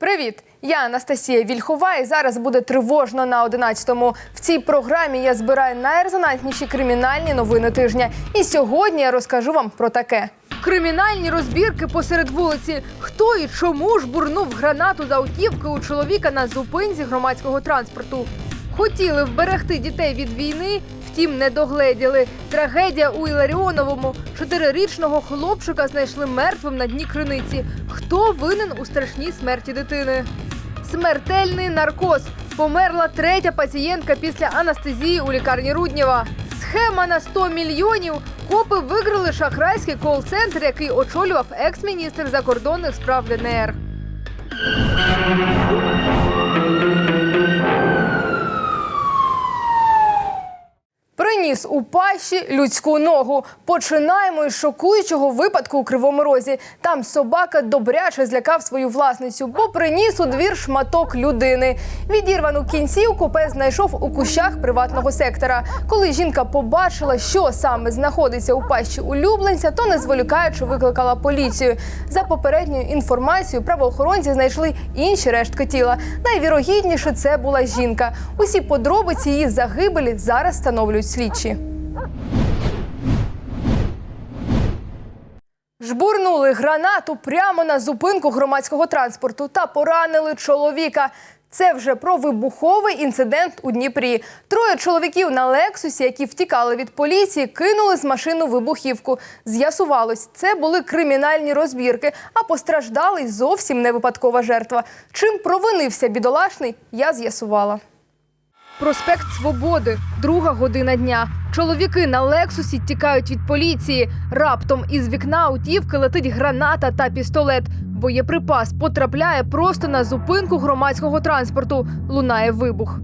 Привіт! Я Анастасія Вільхова і зараз буде тривожно на 11-му. В цій програмі я збираю найрезонантніші кримінальні новини тижня. І сьогодні я розкажу вам про таке. Кримінальні розбірки посеред вулиці. Хто і чому ж бурнув гранату з автівки у чоловіка на зупинці громадського транспорту? Хотіли вберегти дітей від війни, втім не догледіли. Трагедія у Іларіоновому. Чотирирічного хлопчика знайшли мертвим на дні криниці. Хто винен у страшній смерті дитини? Смертельний наркоз. Померла третя пацієнтка після анестезії у лікарні Руднєва. Схема на 100 мільйонів. Копи виграли шахрайський кол-центр, який очолював екс-міністр закордонних справ ДНР. Приніс у пащі людську ногу. Починаємо із шокуючого випадку у Кривому Розі. Там собака добряче злякав свою власницю, бо приніс у двір шматок людини. Відірвану кінцівку пес знайшов у кущах приватного сектора. Коли жінка побачила, що саме знаходиться у пащі улюбленця, то не зволікаючи викликала поліцію. За попередньою інформацією, правоохоронці знайшли інші рештки тіла. Найвірогідніше це була жінка. Усі подробиці її загибелі зараз встановлюють слідчі. Жбурнули гранату прямо на зупинку громадського транспорту та поранили чоловіка. Це вже про вибуховий інцидент у Дніпрі. Троє чоловіків на Лексусі, які втікали від поліції, кинули з машину вибухівку. З'ясувалось, це були кримінальні розбірки, а постраждалий зовсім не випадкова жертва. Чим провинився бідолашний, я з'ясувала. Проспект Свободи, друга година дня. Чоловіки на Лексусі тікають від поліції. Раптом із вікна автівки летить граната та пістолет. Боєприпас потрапляє просто на зупинку громадського транспорту. Лунає вибух.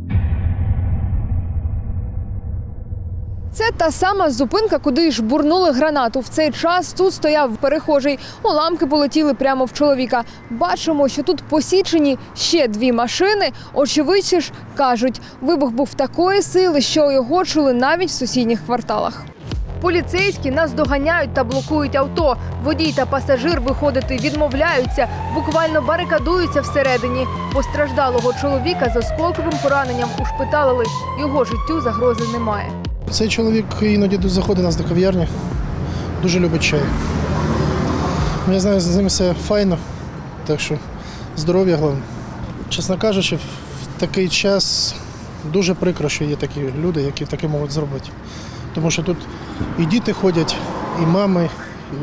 Це та сама зупинка, куди ж бурнули гранату. В цей час тут стояв перехожий. Уламки полетіли прямо в чоловіка. Бачимо, що тут посічені ще дві машини. Очевидці ж кажуть, вибух був такої сили, що його чули навіть в сусідніх кварталах. Поліцейські нас доганяють та блокують авто. Водій та пасажир виходити відмовляються, буквально барикадуються всередині. Постраждалого чоловіка з осколковим пораненням ушпиталили. Його життю загрози немає. Цей чоловік іноді заходить у нас до кав'ярні, дуже любить чай. Ну, Я знаю, з ним все файно, так що здоров'я головне. Чесно кажучи, в такий час дуже прикро, що є такі люди, які таке можуть зробити. Тому що тут і діти ходять, і мами, і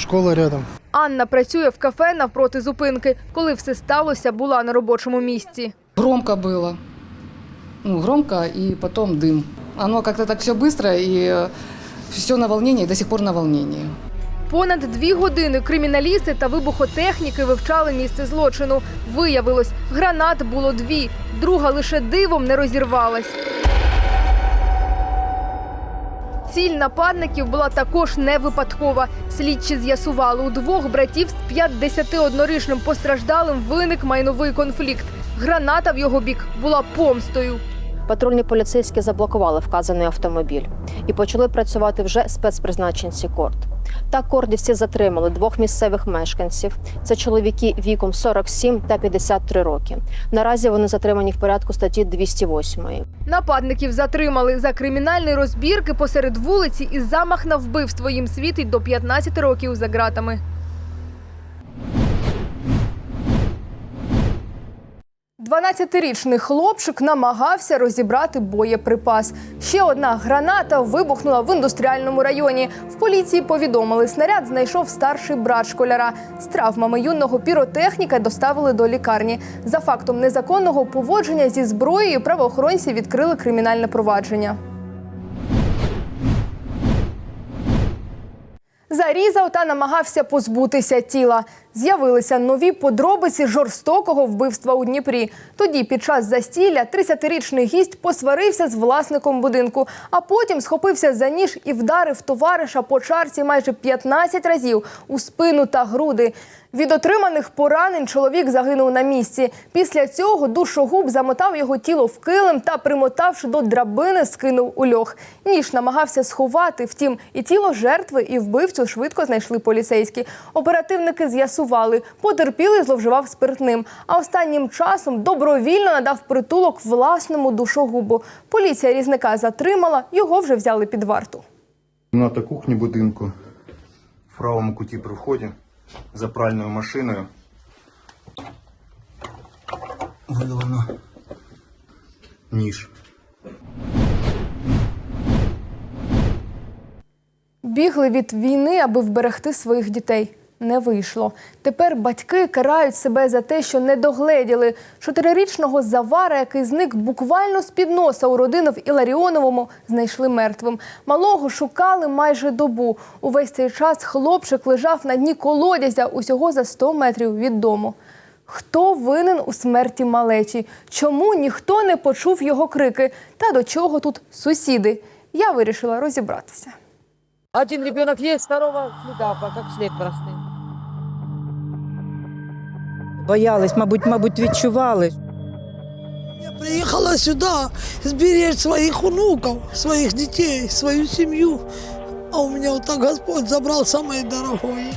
школа рядом. Анна працює в кафе навпроти зупинки. Коли все сталося, була на робочому місці. Громко было. Ну, громко и потом дым. Оно как-то так все быстро и все на волнении, до сих пор на волнении. Понад дві години криміналісти та вибухотехніки вивчали місце злочину. Виявилось, гранат було дві, друга лише дивом не розірвалась. Ціль нападників була також не випадкова. Слідчі з'ясували, у двох братів з 51-річним постраждалим виник майновий конфлікт. Граната в його бік була помстою. Патрульні поліцейські заблокували вказаний автомобіль і почали працювати вже спецпризначенці корд. Так кордівці затримали двох місцевих мешканців. Це чоловіки віком 47 та 53 роки. Наразі вони затримані в порядку статті 208. Нападників затримали за кримінальні розбірки посеред вулиці і замах на вбивство їм світить до 15 років за ґратами. Дванадцятирічний хлопчик намагався розібрати боєприпас. Ще одна граната вибухнула в індустріальному районі. В поліції повідомили, снаряд знайшов старший брат школяра. З травмами юного піротехніка доставили до лікарні. За фактом незаконного поводження зі зброєю правоохоронці відкрили кримінальне провадження. Зарізав та намагався позбутися тіла. З'явилися нові подробиці жорстокого вбивства у Дніпрі. Тоді, під час застілля, 30-річний гість посварився з власником будинку, а потім схопився за ніж і вдарив товариша по чарці майже 15 разів у спину та груди. Від отриманих поранень чоловік загинув на місці. Після цього душогуб замотав його тіло в килим та, примотавши до драбини, скинув у льох. Ніж намагався сховати. Втім, і тіло жертви, і вбивцю швидко знайшли поліцейські. Оперативники з'ясували, з'ясували, потерпілий зловживав спиртним, а останнім часом добровільно надав притулок власному душогубу. Поліція різника затримала, його вже взяли під варту. Кімната кухні будинку в правому куті при вході за пральною машиною. Виявлено ніж. Бігли від війни, аби вберегти своїх дітей. Не вийшло. Тепер батьки карають себе за те, що не догледіли. Чотирирічного завара, який зник буквально з під носа у родини в Іларіоновому, знайшли мертвим. Малого шукали майже добу. Увесь цей час хлопчик лежав на дні колодязя усього за 100 метрів від дому. Хто винен у смерті малечі? Чому ніхто не почув його крики? Та до чого тут сусіди? Я вирішила розібратися. Один ребенок есть, второго следа, как след простыл. Боялись, мабуть, мабуть, відчували. Я приехала сюда сберечь своих внуков, своих детей, свою семью. А у меня вот так Господь забрал самое дорогое.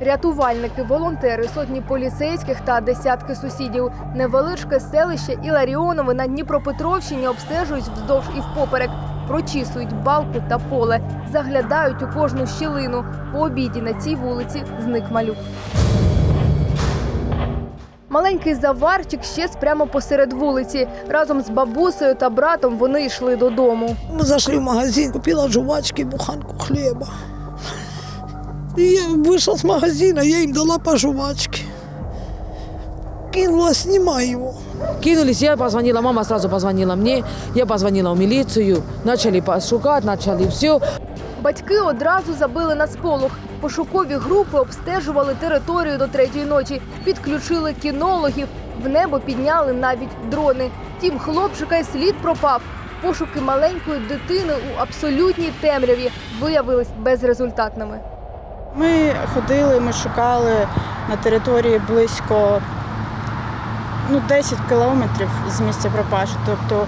Рятувальники, волонтери, сотні поліцейських та десятки сусідів. Невеличке селище Іларіонове на Дніпропетровщині обстежують вздовж і впоперек, прочісують балку та поле, заглядають у кожну щілину. По обіді на цій вулиці зник малюк. Маленький заварчик щез прямо посеред вулиці. Разом з бабусею та братом вони йшли додому. Мы зашли в магазин, купила жвачки, буханку хлеба. И я вышел с магазина, я им дала по жвачке. Кинула, снимай его. Кинулись, я позвонила, мама сразу позвонила мне, я позвонила в милицию, начали пошукать, начали все. Батьки одразу забили на сполох. Пошукові групи обстежували територію до третьої ночі, підключили кінологів, в небо підняли навіть дрони. Тім хлопчика й слід пропав. Пошуки маленької дитини у абсолютній темряві виявились безрезультатними. Ми ходили, ми шукали на території близько ну, 10 кілометрів з місця пропажі. Тобто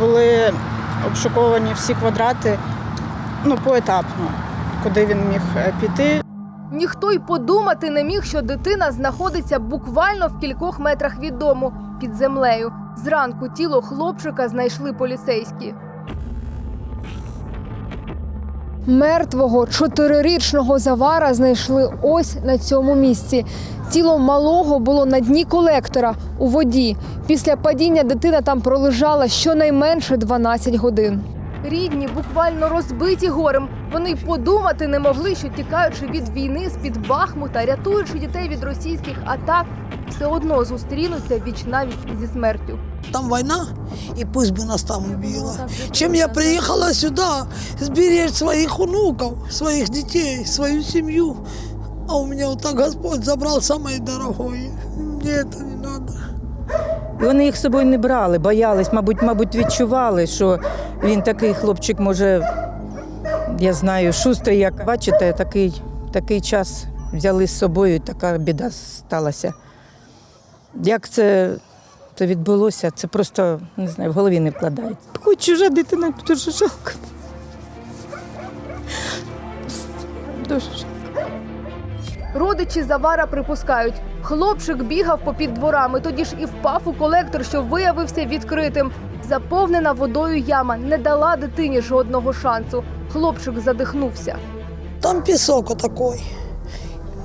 були обшуковані всі квадрати ну, поетапно, куди він міг е, піти. Ніхто й подумати не міг, що дитина знаходиться буквально в кількох метрах від дому під землею. Зранку тіло хлопчика знайшли поліцейські. Мертвого чотирирічного завара знайшли ось на цьому місці. Тіло малого було на дні колектора у воді. Після падіння дитина там пролежала щонайменше 12 годин. Рідні буквально розбиті горем. Вони й подумати не могли, що тікаючи від війни з під Бахмута, рятуючи дітей від російських атак, все одно зустрінуться віч навіть зі смертю. Там война, и пусть бы нас там убила. Чем я приехала сюда сберечь своих внуков, своих детей, свою семью. А у меня вот так Господь забрал самое дорогое. Мне это не надо. І вони їх з собою не брали, боялись, мабуть, мабуть, відчували, що він такий хлопчик, може, я знаю, шустрий, як бачите, такий, такий час взяли з собою, така біда сталася. Як це, це відбулося, це просто не знаю, в голові не вкладається. Хоч чужа дитина, дуже жалко. Дуже жалко. Родичі Завара припускають, хлопчик бігав попід дворами, тоді ж і впав у колектор, що виявився відкритим. Заповнена водою яма не дала дитині жодного шансу. Хлопчик задихнувся. Там пісок отакой.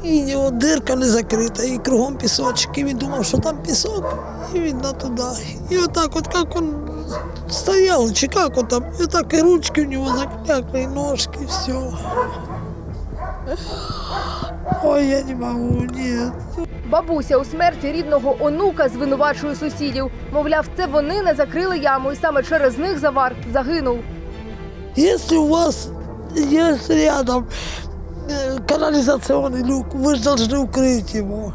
І от дирка не закрита, і кругом пісочок. І він думав, що там пісок, і він на туди. І отак, от як він стояв, чи як он там, і отак і ручки в нього заклякли, і ножки, все. Ой, я не можу, ні. Бабуся у смерті рідного онука звинувачує сусідів. Мовляв, це вони не закрили яму, і саме через них Завар загинув. Если у вас есть рядом э, канализационный люк, вы же должны укрыть его.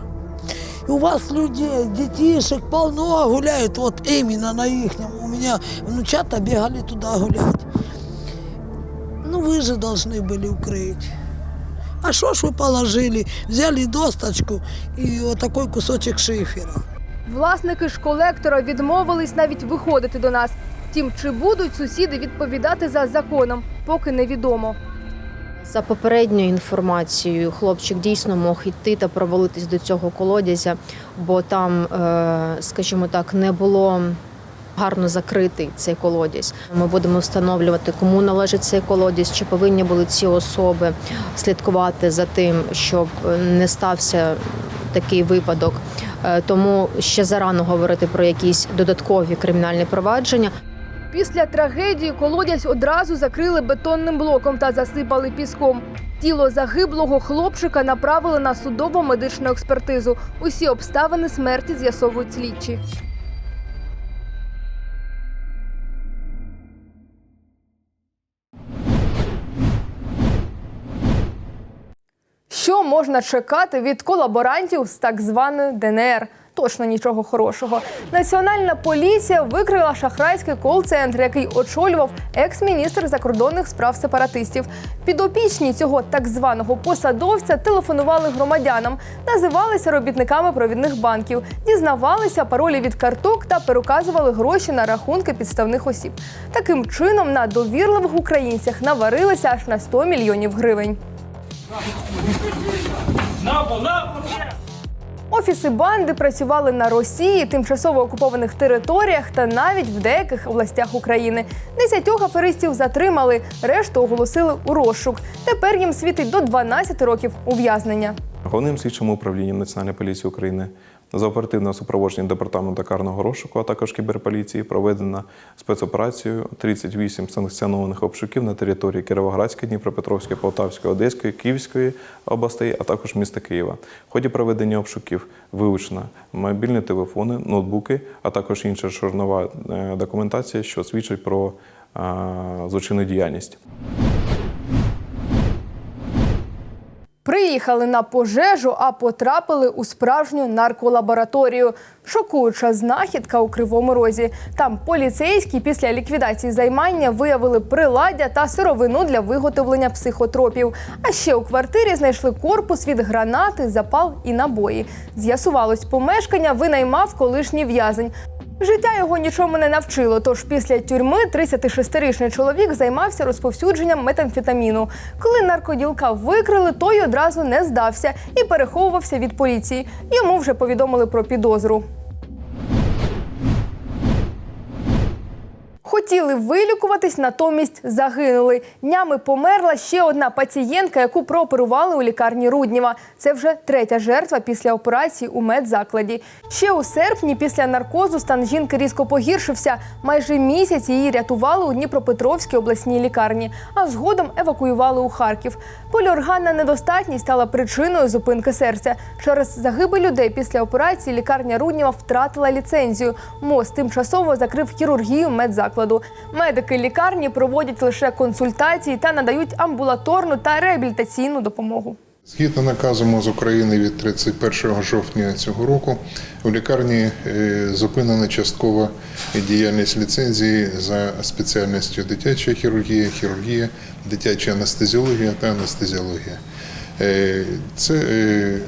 И у вас людей, детишек полно гуляют, вот именно на их. У меня внучата бегали туда гулять. Ну вы же должны были укрыть. А что ж вы положили? Взяли досточку и вот такой кусочек шифера. Власники ж колектора відмовились навіть виходити до нас. Втім, чи будуть сусіди відповідати за законом, поки невідомо. За попередньою інформацією, хлопчик дійсно мог йти та провалитись до цього колодязя, бо там, е, скажімо так, не було гарно закритий цей колодязь. Ми будемо встановлювати, кому належить цей колодязь, чи повинні були ці особи слідкувати за тим, щоб не стався такий випадок. Е, Тому ще зарано говорити про якісь додаткові кримінальні провадження. Після трагедії колодязь одразу закрили бетонним блоком та засипали піском. Тіло загиблого хлопчика направили на судово-медичну експертизу. Усі обставини смерті з'ясовують слідчі. Можна чекати від колаборантів з так званої ДНР? Точно нічого хорошого. Національна поліція викрила шахрайський кол-центр, який очолював екс-міністр закордонних справ сепаратистів. Підопічні цього так званого посадовця телефонували громадянам, називалися робітниками провідних банків, дізнавалися паролі від карток та переказували гроші на рахунки підставних осіб. Таким чином на довірливих українцях наварилися аж на 100 мільйонів гривень. Офіси банди працювали на Росії, тимчасово окупованих територіях та навіть в деяких областях України. Десятьох аферистів затримали, решту оголосили у розшук. Тепер їм світить до 12 років ув'язнення. Головним слідчим управлінням Національної поліції України за оперативне супроводження департаменту карного розшуку, а також кіберполіції проведена спецоперацію 38 санкціонованих обшуків на території Кіровоградської, Дніпропетровської, Полтавської, Одеської, Київської областей, а також міста Києва. В ході проведення обшуків вилучено мобільні телефони, ноутбуки, а також інша журнова е, документація, що свідчить про е, злочинну діяльність. Приїхали на пожежу, а потрапили у справжню нарколабораторію. Шокуюча знахідка у кривому розі. Там поліцейські після ліквідації займання виявили приладдя та сировину для виготовлення психотропів. А ще у квартирі знайшли корпус від гранати, запал і набої. З'ясувалось, помешкання винаймав колишній в'язень. Життя його нічому не навчило. Тож після тюрми 36-річний чоловік займався розповсюдженням метамфетаміну. Коли наркоділка викрили, той одразу не здався і переховувався від поліції. Йому вже повідомили про підозру. Хотіли вилікуватись, натомість загинули. Днями померла ще одна пацієнтка, яку прооперували у лікарні Рудніва. Це вже третя жертва після операції у медзакладі. Ще у серпні після наркозу стан жінки різко погіршився. Майже місяць її рятували у Дніпропетровській обласній лікарні, а згодом евакуювали у Харків. Поліорганна недостатність стала причиною зупинки серця. Через загибель людей після операції лікарня Рудніва втратила ліцензію. МОЗ тимчасово закрив хірургію медзакладу. Медики лікарні проводять лише консультації та надають амбулаторну та реабілітаційну допомогу. Згідно наказу МОЗ України від 31 жовтня цього року у лікарні е, зупинена часткова діяльність ліцензії за спеціальністю дитяча хірургія, хірургія, дитяча анестезіологія та анестезіологія. Е, Це е,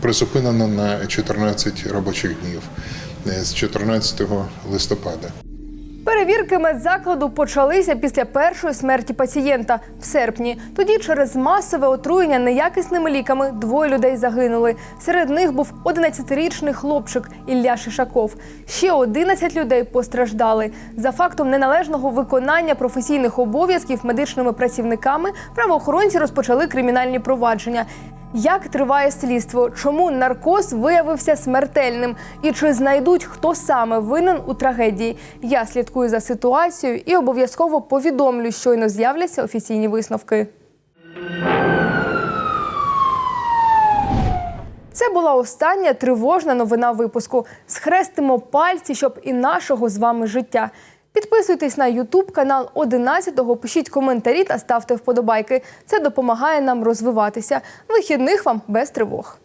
призупинено на 14 робочих днів з 14 листопада. Перевірки медзакладу почалися після першої смерті пацієнта в серпні. Тоді через масове отруєння неякісними ліками двоє людей загинули. Серед них був 11-річний хлопчик Ілля Шишаков. Ще 11 людей постраждали. За фактом неналежного виконання професійних обов'язків медичними працівниками правоохоронці розпочали кримінальні провадження. Як триває слідство? Чому наркоз виявився смертельним? І чи знайдуть хто саме винен у трагедії? Я слідкую за ситуацією і обов'язково повідомлю, щойно з'являться офіційні висновки. Це була остання тривожна новина випуску. Схрестимо пальці, щоб і нашого з вами життя. Підписуйтесь на Ютуб канал 11-го, пишіть коментарі та ставте вподобайки. Це допомагає нам розвиватися. Вихідних вам без тривог.